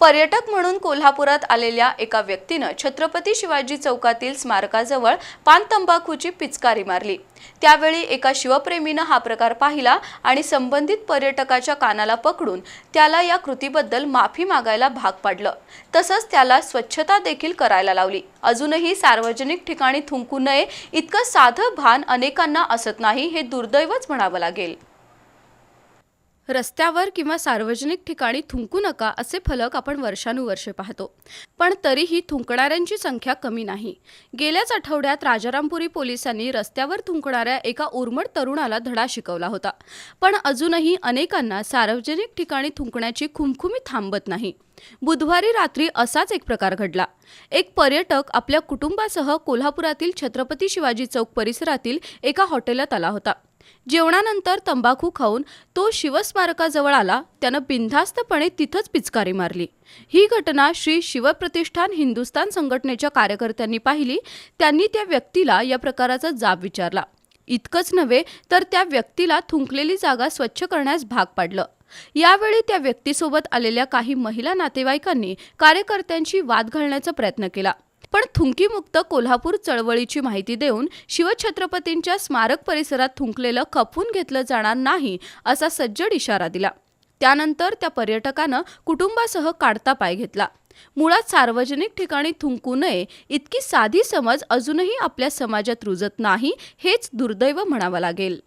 पर्यटक म्हणून कोल्हापुरात आलेल्या एका व्यक्तीनं छत्रपती शिवाजी चौकातील स्मारकाजवळ पान तंबाखूची पिचकारी मारली. त्यावेळी एका शिवप्रेमीनं हा प्रकार पाहिला आणि संबंधित पर्यटकाच्या कानाला पकडून त्याला या कृतीबद्दल माफी मागायला भाग पाडलं. तसंच त्याला स्वच्छता देखील करायला लावली. अजूनही सार्वजनिक ठिकाणी थुंकू नये इतकं साधं भान अनेकांना असत नाही हे दुर्दैवच म्हणावं लागेल. रस्त्यावर किंवा सार्वजनिक ठिकाणी थुंकू नका असे फलक आपण वर्षानुवर्षे पाहतो. पण तरीही थुंकणाऱ्यांची संख्या कमी नाही. गेल्याच आठवड्यात राजारामपुरी पोलिसांनी रस्त्यावर थुंकणाऱ्या एका उर्मट तरुणाला धडा शिकवला होता. पण अजूनही अनेकांना सार्वजनिक ठिकाणी थुंकण्याची खुमखुमी थांबत नाही. बुधवारी रात्री असाच एक प्रकार घडला. एक पर्यटक आपल्या कुटुंबासह कोल्हापुरातील छत्रपती शिवाजी चौक परिसरातील एका हॉटेलात आला होता. जेवणानंतर तंबाखू खाऊन तो शिवस्मारकाजवळ आला त्यानं बिनधास्तपणे तिथंच पिचकारी मारली. ही घटना श्री शिवप्रतिष्ठान हिंदुस्तान संघटनेच्या कार्यकर्त्यांनी पाहिली त्यांनी त्या व्यक्तीला या प्रकाराचा जाब विचारला. इतकंच नव्हे तर त्या व्यक्तीला थुंकलेली जागा स्वच्छ करण्यास भाग पाडलं. यावेळी त्या व्यक्तीसोबत आलेल्या काही महिला नातेवाईकांनी कार्यकर्त्यांशी वाद घालण्याचा प्रयत्न केला. पण थुंकीमुक्त कोल्हापूर चळवळीची माहिती देऊन शिवछत्रपतींच्या स्मारक परिसरात थुंकलेलं खपवून घेतलं जाणार नाही असा सज्जड इशारा दिला. त्यानंतर त्या पर्यटकानं कुटुंबासह काढता पाय घेतला. मुळात सार्वजनिक ठिकाणी थुंकू नये इतकी साधी समज अजूनही आपल्या समाजात रुजत नाही हेच दुर्दैव म्हणावं लागेल.